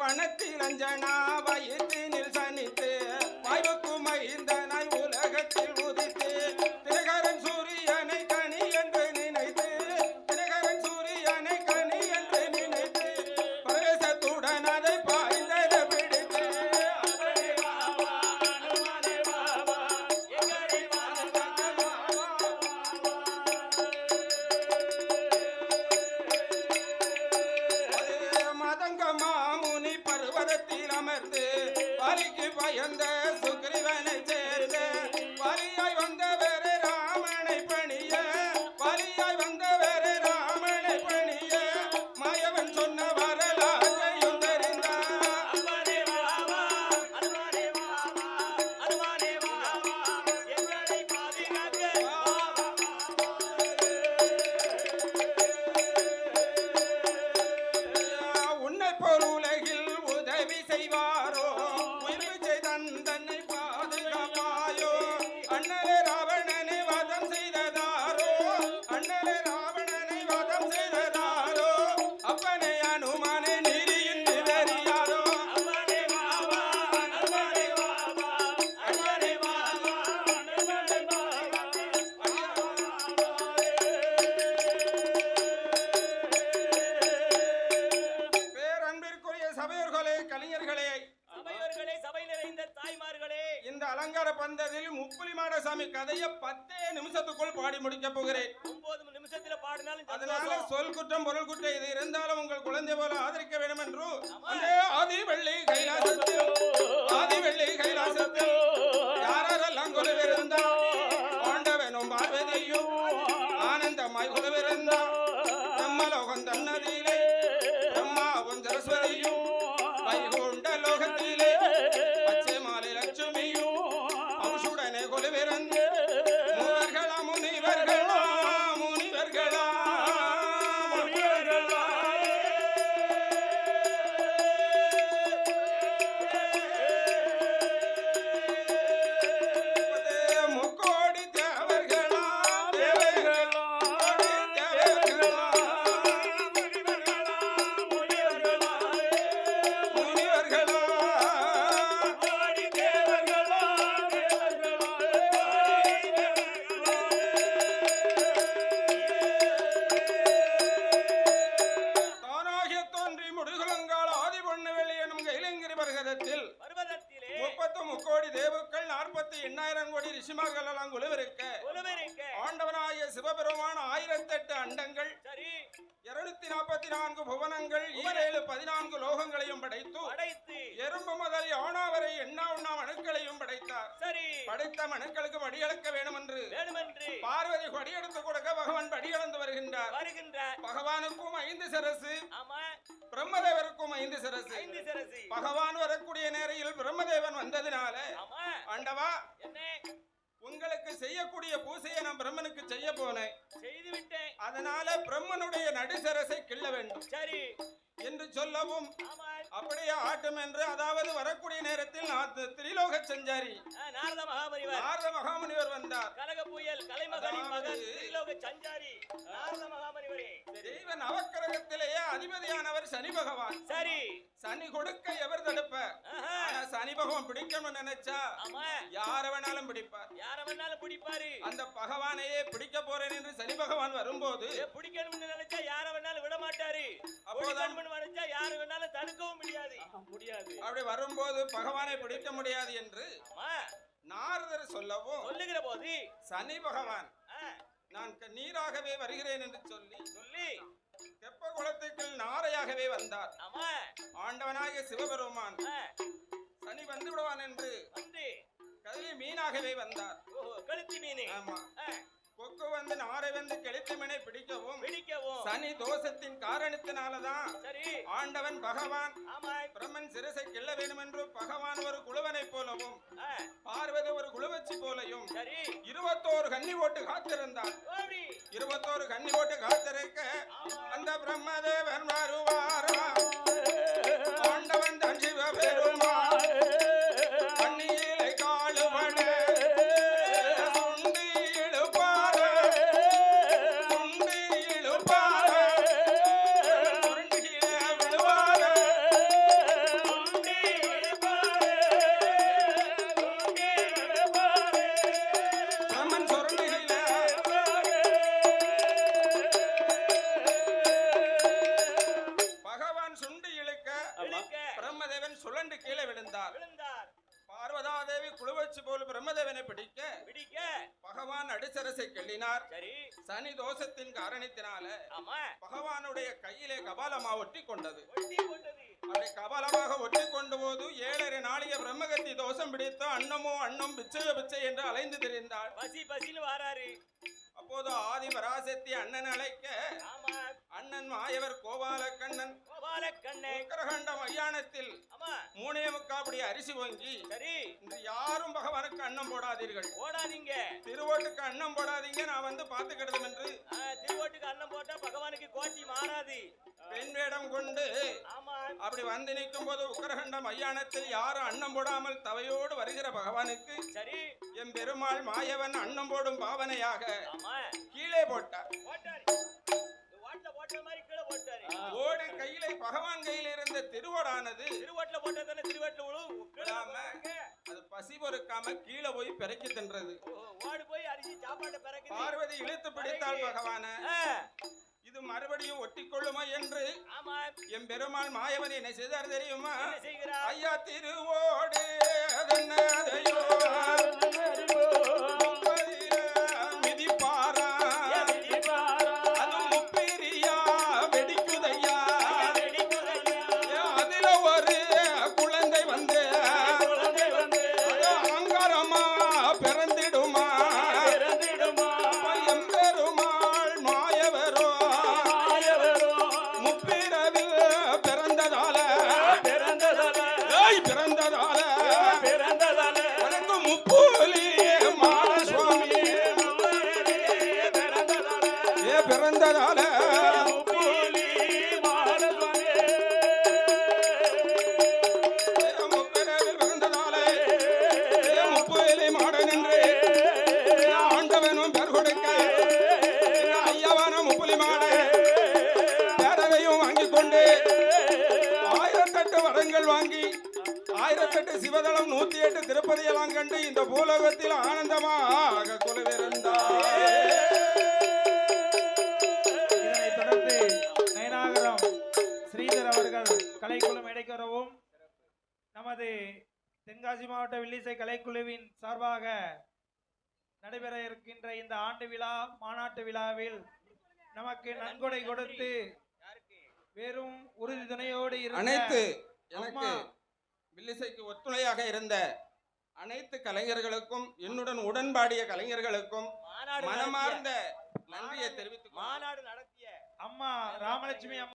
வனத்தில் அஞ்சனா வயிற்று அலங்கார பந்ததில் முப்புலிமாட சாமி கதையை பத்தே நிமிஷத்துக்குள் பாடி முடிக்க போகிறேன். ஒன்பது நிமிஷத்துல பாடினாலும் அதனால. சொல் குற்றம் பொருள் குற்றம் இது இருந்தாலும் உங்கள் குழந்தை போல ஆதரிக்க வேண்டும் என்று ஆதி வெள்ளி கைலாசத்தில். ஆதி வெள்ளி கைலாசத்தில். எண்ணாயிரம் கோடி ரிஷிமார்கள் எல்லாம் குழுவிருக்க ஆண்டவனாகிய சிவபெருமான் ஆயிரத்தெட்டு அண்டங்கள் இருநூத்தி நாற்பத்தி நான்கு புவனங்கள் ஈரேழு பதினான்கு லோகங்களையும் படைத்து எறும்பு முதல் யானா வரை எண்ணா உண்ணா மனுக்களையும் படைத்தார். படைத்த மனுக்களுக்கு வடியளக்க வேண்டும் என்று கொடியெடுத்து கொடுக்க பகவான் படியளந்து வருகின்றார். வருகின்ற பகவானுக்கும் ஐந்து சிரசு. ஆமா. பிரம்மதேவருக்கும் ஐந்து சிரசு. ஐந்து சிரசி. பகவான் வரக்கூடிய நேரையில் பிரம்மதேவன் வந்ததினால ஆண்டவா என்ன? உங்களுக்கு செய்யக்கூடிய பூசையை நான் பிரம்மனுக்கு செய்ய போனேன். செய்து விட்டேன். அதனால பிரம்மனுடைய நடுசரசை கிள்ள வேண்டும். சரி. என்று சொல்லவும். அப்படியே ஆட்டும் என்று அதாவது வரக்கூடிய நேரத்தில் திரிலோக சஞ்சாரி. நாரத மகாமுனிவர் வந்தார். கனக புயல் கலைமகளின் மகன் அதாவது- திரிலோக சஞ்சாரி. நாரத மகாபரிவரே. தெய்வ நவக்கிரகத்திலேயே அதிபதியானவர் சனி பகவான். சரி. சனி கொடுக்க எவர் தடுப்ப? சனி பகவான் பிடிக்கணும்னு நினைச்சா யார வேணாலும் பிடிப்பார். யார வேணாலும் பிடிப்பாரு. அந்த பகவானையே பிடிக்க போறேன் என்று சனி பகவான் வரும்போது பிடிக்கணும்னு நினைச்சா யார வேணாலும் விட மாட்டாரு அப்போதான் யார வேணாலும் தடுக்கவும் முடியாது. முடியாது. அப்படி வரும்போது பகவானை பிடிக்க முடியாது என்று ஆமா. நாரதர் சொல்லவும் சொல்லுகிற போது சனி பகவான் நான் நீராகவே வருகிறேன் என்று சொல்லி சொல்லி. தெப்ப குளத்துக்குள் நாரையாகவே வந்தார். ஆமா. ஆண்டவனாகிய சிவபெருமான் சனி வந்து விடுவான் என்று வந்து. கதிரி மீனாகவே வந்தார். ஓஹோ கழுத்து மீன். ஆமா. வந்து நாரை வந்து கெளுத்தி மீனை பிடிக்கவும். பிடிக்கவும். சனி தோஷத்தின் காரணத்தினாலதான் சரி. ஆண்டவன் பகவான் பிரம்மன் சிரசை கிள்ள வேண்டும் என்று பகவான் ஒரு குழுவனைப் போலவும் பார்வதி ஒரு குழுவச்சி போலையும் சரி. இருபத்தோரு கன்னி ஓட்டு காத்திருந்தார். ஓடி. இருபத்தோரு கன்னி ஓட்டு காத்திருக்க அந்த பிரம்மதேவன் வருவாரா. கிள்ளினார் சரி. சனி தோஷத்தின் காரணத்தினால பகவானுடைய கையிலே கபாலமா ஒட்டி கொண்டது அப்படி கபாலமாக ஒட்டி கொண்டு போது ஏழரை நாளிகை பிரம்மகத்தி தோஷம் பிடித்து அன்னமோ அன்னம் பிச்சையோ பிச்சை என்று அலைந்து திரிந்தாள். பசி பசின்னு வாராரு. அப்போது ஆதி பராசக்தி அண்ணன் அழைக்க அண்ணன் மாயவர் கோபால கண்ணன் கோபால கண்ணே உக்கரகண்ட மையானத்தில் மூணே முக்காப்படி அரிசி வாங்கி சரி. இன்று யாரும் பகவானுக்கு அன்னம் போடாதீர்கள். ஓடாதீங்க திருவோட்டுக்கு அன்னம் போடாதீங்க நான் வந்து பார்த்துக்கிடுதும் என்று. திருவோட்டுக்கு அன்னம் போட்டா பகவானுக்கு கோட்டி மாறாது. பெண் வேடம் கொண்டு அப்படி வந்து நிற்கும் போது உக்கரகண்ட மையானத்தில் யாரும் அன்னம் போடாமல் தவையோடு வருகிற பகவானுக்கு சரி. எம் பெருமாள் மாயவன் அன்னம் போடும் பாவனையாக கீழே போட்டார். போட்டாரு. போட்ட மாதிரி கீழே போட்டாரு. ஓடு கையிலே பகவான் கையில் இருந்த திருவோடானது திருவோட்டுல போட்டா தானே திருவோட்டுல. போட்டாங்க. அது பசி பொறுக்காம கீழே போய் பிறக்கி தின்றது. ஓடு போய் அரிசி சாப்பாட்டை பிறக்குது பார்வதி இழுத்து பிடித்தாள் பகவான. இது மறுபடியும் ஒட்டிக்கொள்ளுமா என்று ஆமா எம் பெருமாள் மாயவன் என்ன செய்தார் தெரியுமா? ஐயா திருவோடு. ஆயிரத்தெட்டு சிவதளம் நூத்தி எட்டு திருப்பதியெல்லாம் கண்டு இந்த பூலோகத்தில் ஆனந்தமாக இதனைத் தொடர்ந்து நயனாகரம் ஸ்ரீதர் அவர்கள் கலைக்குழு மேடைக்கு வரவும் நமது தென்காசி மாவட்ட வில்லிசை கலைக்குழுவின் சார்பாக நடைபெற இருக்கின்ற இந்த ஆண்டு விழா மாநாட்டு விழாவில் நமக்கு நன்கொடை கொடுத்து வெறும் உறுதி துணையோடு அனைத்து எனக்கு. வில்லிசைக்கு ஒத்துணையாக இருந்த அனைத்து கலைஞர்களுக்கும் என்னுடன் உடன்பாடிய கலைஞர்களுக்கும் மனமார்ந்த நன்றியை கொள்கிறேன். மாநாடு நடத்திய அம்மா ராமலட்சுமி அம்மா